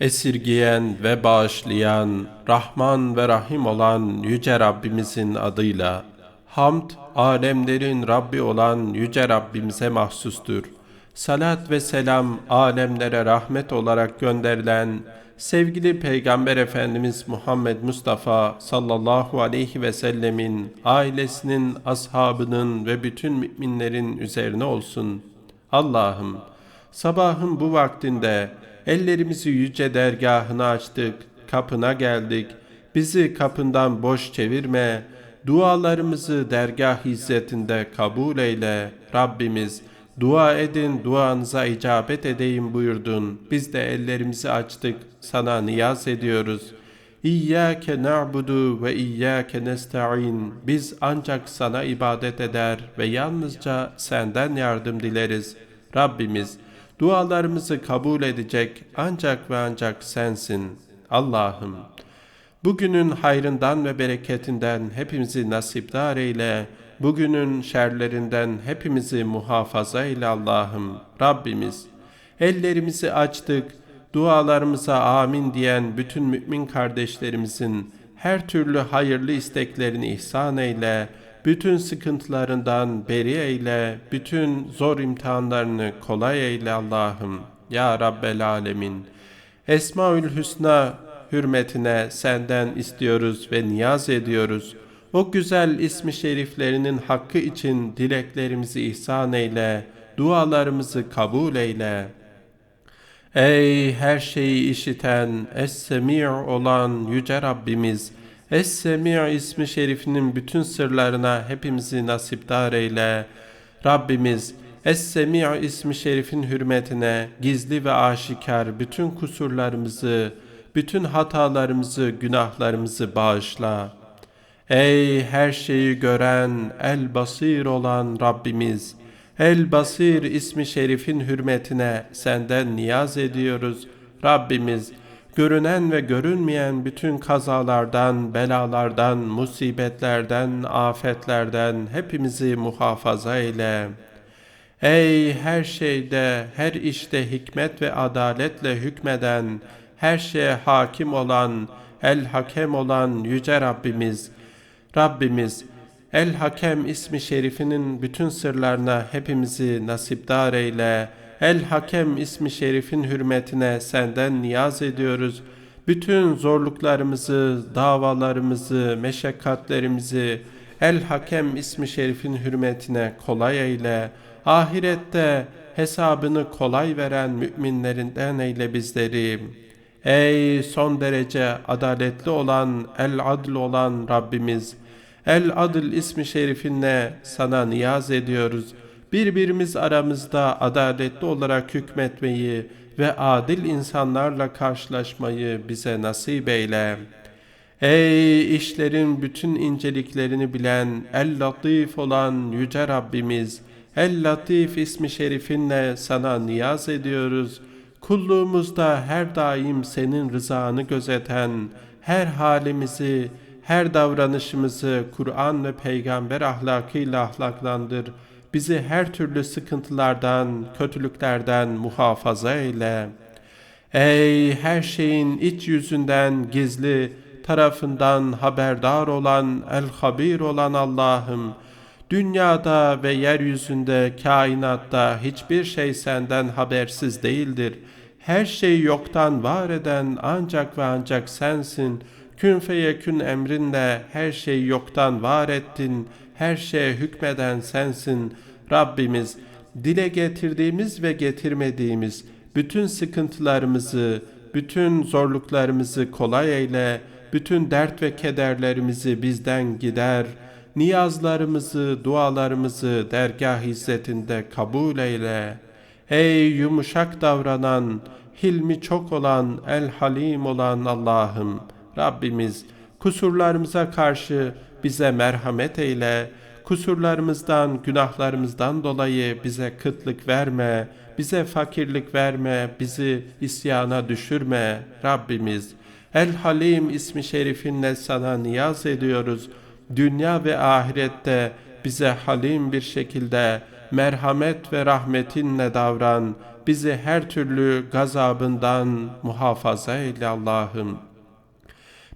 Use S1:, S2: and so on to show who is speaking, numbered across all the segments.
S1: Esirgiyen ve bağışlayan, Rahman ve Rahim olan Yüce Rabbimizin adıyla, Hamd, alemlerin Rabbi olan Yüce Rabbimize mahsustur. Salat ve selam, alemlere rahmet olarak gönderilen, sevgili Peygamber Efendimiz Muhammed Mustafa sallallahu aleyhi ve sellemin, ailesinin, ashabının ve bütün müminlerin üzerine olsun. Allah'ım, sabahın bu vaktinde, Ellerimizi yüce dergahına açtık, kapına geldik. Bizi kapından boş çevirme, dualarımızı dergah hizmetinde kabul eyle. Rabbimiz, dua edin, duanıza icabet edeyim buyurdun. Biz de ellerimizi açtık, sana niyaz ediyoruz. İyyâke na'budu ve iyyâke nesta'in. Biz ancak sana ibadet eder ve yalnızca senden yardım dileriz. Rabbimiz, Dualarımızı kabul edecek ancak ve ancak sensin. Allah'ım, bugünün hayrından ve bereketinden hepimizi nasipdar eyle. Bugünün şerlerinden hepimizi muhafaza eyle Allah'ım. Rabbimiz, ellerimizi açtık, dualarımıza amin diyen bütün mümin kardeşlerimizin her türlü hayırlı isteklerini ihsan eyle bütün sıkıntılarından beri eyle, bütün zor imtihanlarını kolay eyle Allah'ım. Ya Rabbel Alemin. Esmaül Hüsna hürmetine senden istiyoruz ve niyaz ediyoruz. O güzel ismi şeriflerinin hakkı için dileklerimizi ihsan eyle, dualarımızı kabul eyle. Ey her şeyi işiten, es-semi' olan yüce Rabbimiz, Es-Semi' ismi şerifinin bütün sırlarına hepimizi nasipdar eyle. Rabbimiz Es-Semi' ismi şerifin hürmetine gizli ve aşikar bütün kusurlarımızı, bütün hatalarımızı, günahlarımızı bağışla. Ey her şeyi gören, el basir olan Rabbimiz, El Basir ismi şerifin hürmetine senden niyaz ediyoruz. Rabbimiz, görünen ve görünmeyen bütün kazalardan, belalardan, musibetlerden, afetlerden hepimizi muhafaza eyle. Ey her şeyde, her işte hikmet ve adaletle hükmeden, her şeye hakim olan, el hakem olan yüce Rabbimiz, Rabbimiz, El Hakem ismi şerifinin bütün sırlarına hepimizi nasipdar eyle.'' El Hakem ismi şerifin hürmetine senden niyaz ediyoruz. Bütün zorluklarımızı, davalarımızı, meşakkatlerimizi El Hakem ismi şerifin hürmetine kolay eyle. Ahirette hesabını kolay veren müminlerinden eyle bizleri. Ey son derece adaletli olan, el adl olan Rabbimiz! El adl ismi şerifinle sana niyaz ediyoruz.'' Birbirimiz aramızda adaletli olarak hükmetmeyi ve adil insanlarla karşılaşmayı bize nasip eyle. Ey işlerin bütün inceliklerini bilen, el-latif olan Yüce Rabbimiz, el-latif ismi şerifinle sana niyaz ediyoruz. Kulluğumuzda her daim senin rızanı gözeten, her halimizi, her davranışımızı Kur'an ve peygamber ahlakıyla ahlaklandır.'' Bizi her türlü sıkıntılardan, kötülüklerden muhafaza eyle. Ey her şeyin iç yüzünden gizli tarafından haberdar olan, el-habir olan Allah'ım, dünyada ve yeryüzünde, kainatta hiçbir şey senden habersiz değildir. Her şeyi yoktan var eden ancak ve ancak sensin. Kün feyekün emrinle her şeyi yoktan var ettin her şeye hükmeden sensin. Rabbimiz dile getirdiğimiz ve getirmediğimiz bütün sıkıntılarımızı, bütün zorluklarımızı kolay eyle, bütün dert ve kederlerimizi bizden gider, niyazlarımızı, dualarımızı dergah izzetinde kabul eyle. Ey yumuşak davranan, hilmi çok olan, el halim olan Allah'ım, Rabbimiz kusurlarımıza karşı bize merhamet eyle, kusurlarımızdan, günahlarımızdan dolayı bize kıtlık verme, bize fakirlik verme, bizi isyana düşürme Rabbimiz. El Halim ismi şerifinle sana niyaz ediyoruz. Dünya ve ahirette bize halim bir şekilde merhamet ve rahmetinle davran, bizi her türlü gazabından muhafaza eyle Allah'ım.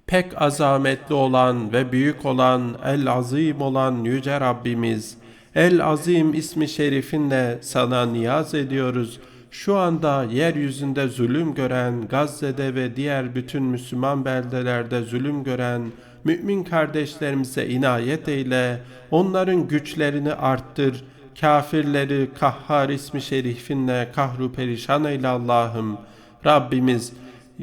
S1: Pek azametli olan ve büyük olan, el azim olan yüce Rabbimiz, el azim ismi şerifinle sana niyaz ediyoruz.'' şu anda yeryüzünde zulüm gören, Gazze'de ve diğer bütün Müslüman beldelerde zulüm gören mümin kardeşlerimize inayet eyle, onların güçlerini arttır, kafirleri kahhar ismi şerifinle kahru perişan eyle Allah'ım. Rabbimiz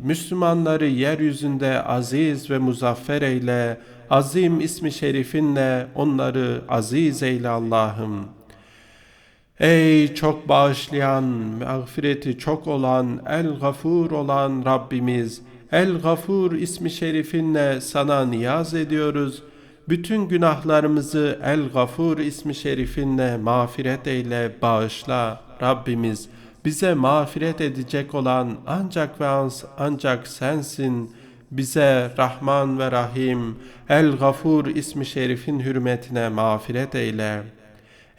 S1: Müslümanları yeryüzünde aziz ve muzaffer eyle, azim ismi şerifinle onları aziz eyle Allah'ım.'' Ey çok bağışlayan, mağfireti çok olan, el-gafur olan Rabbimiz, el-gafur ismi şerifinle sana niyaz ediyoruz. Bütün günahlarımızı el-gafur ismi şerifinle mağfiret eyle, bağışla Rabbimiz. Bize mağfiret edecek olan ancak ve ancak sensin. Bize Rahman ve Rahim, el-gafur ismi şerifin hürmetine mağfiret eyle.''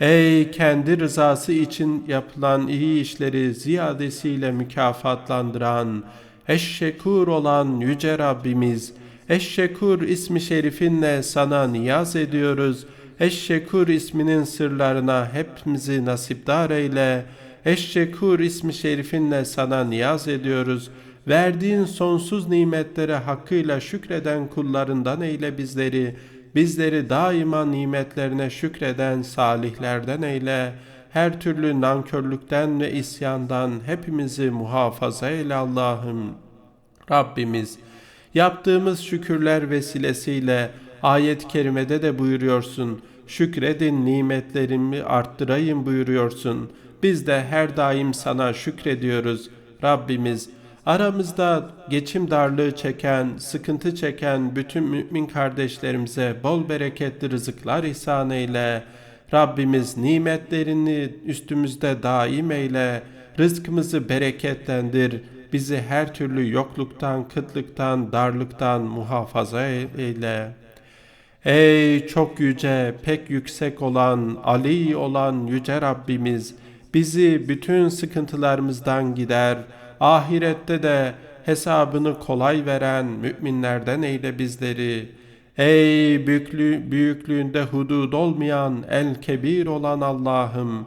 S1: Ey kendi rızası için yapılan iyi işleri ziyadesiyle mükafatlandıran, eşşekur olan Yüce Rabbimiz, Eşşekur ismi şerifinle sana niyaz ediyoruz. Eşşekur isminin sırlarına hepimizi nasipdar eyle. Eşşekur ismi şerifinle sana niyaz ediyoruz. Verdiğin sonsuz nimetlere hakkıyla şükreden kullarından eyle bizleri.'' Bizleri daima nimetlerine şükreden salihlerden eyle. Her türlü nankörlükten ve isyandan hepimizi muhafaza eyle Allah'ım. Rabbimiz, yaptığımız şükürler vesilesiyle ayet-i kerimede de buyuruyorsun. Şükredin nimetlerimi arttırayım buyuruyorsun. Biz de her daim sana şükrediyoruz. Rabbimiz, Aramızda geçim darlığı çeken, sıkıntı çeken bütün mümin kardeşlerimize bol bereketli rızıklar ihsan eyle. Rabbimiz nimetlerini üstümüzde daim eyle. Rızkımızı bereketlendir. Bizi her türlü yokluktan, kıtlıktan, darlıktan muhafaza eyle. Ey çok yüce, pek yüksek olan, Ali olan yüce Rabbimiz, bizi bütün sıkıntılarımızdan gider.'' ahirette de hesabını kolay veren müminlerden eyle bizleri. Ey büyüklü, büyüklüğünde hudud olmayan, el kebir olan Allah'ım,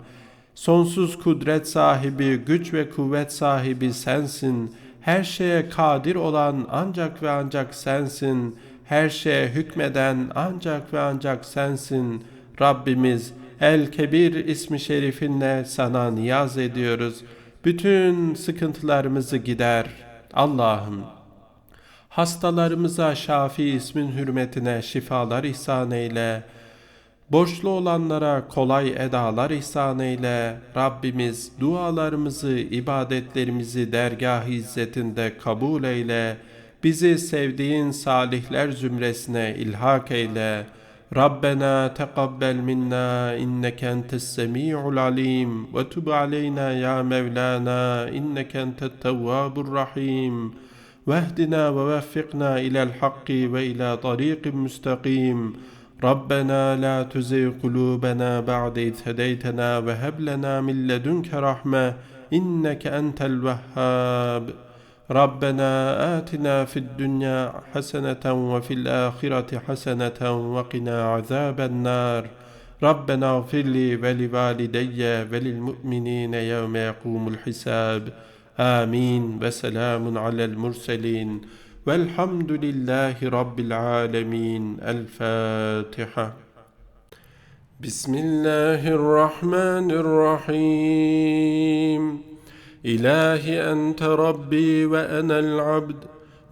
S1: sonsuz kudret sahibi, güç ve kuvvet sahibi sensin. Her şeye kadir olan ancak ve ancak sensin. Her şeye hükmeden ancak ve ancak sensin. Rabbimiz El Kebir ismi şerifinle sana niyaz ediyoruz.'' bütün sıkıntılarımızı gider. Allah'ım hastalarımıza Şafi ismin hürmetine şifalar ihsan eyle. Borçlu olanlara kolay edalar ihsan eyle. Rabbimiz dualarımızı, ibadetlerimizi dergah izzetinde kabul eyle. Bizi sevdiğin salihler zümresine ilhak eyle.'' ربنا تقبل منا إنك أنت السميع العليم وتب علينا يا مولانا إنك أنت التواب الرحيم واهدنا ووفقنا إلى الحق وإلى طريق مستقيم ربنا لا تزغ قلوبنا بعد إذ هديتنا وهب لنا من لدنك رحمة إنك أنت الوهاب ربنا آتنا في الدنيا حسنة وفي الآخرة حسنة وقنا عذاب النار. ربنا اغفر لي ولوالدي وللمؤمنين يوم يقوم الحساب. آمين. وسلام على المرسلين. والحمد لله رب العالمين. الفاتحة. بسم الله الرحمن الرحيم. إلهي أنت ربي وأنا العبد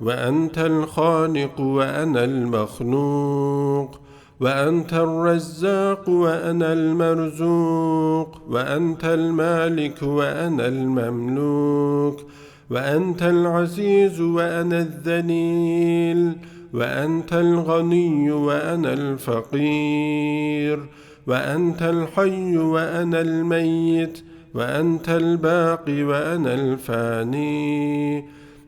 S1: وأنت الخالق وأنا المخلوق وأنت الرزاق وأنا المرزوق وأنت المالك وأنا المملوك وأنت العزيز وأنا الذليل وأنت الغني وأنا الفقير وأنت الحي وأنا الميت وأنت الباقي وأنا الفاني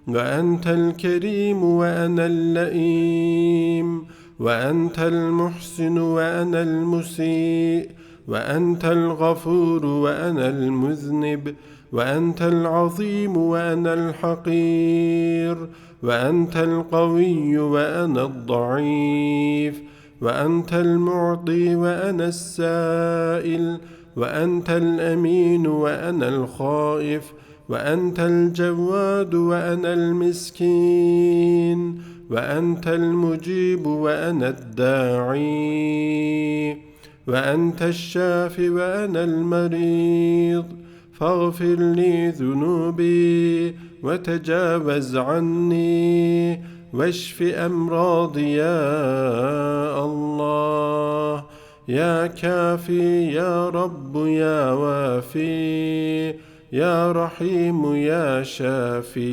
S1: وأنت الكريم وأنا اللئيم وأنت المحسن وأنا المسيء وأنت الغفور وأنا المذنب وأنت العظيم وأنا الحقير وأنت القوي وأنا الضعيف وأنت المعطي وأنا السائل وأنت الأمين وأنا الخائف وأنت الجواد وأنا المسكين وأنت المجيب وأنا الداعي وأنت الشافي وأنا المريض. فاغفر لي ذنوبي وتجاوز عني واشف أمراضي يا الله. يا كافي يا رب يا وافي يا رحيم يا شافي.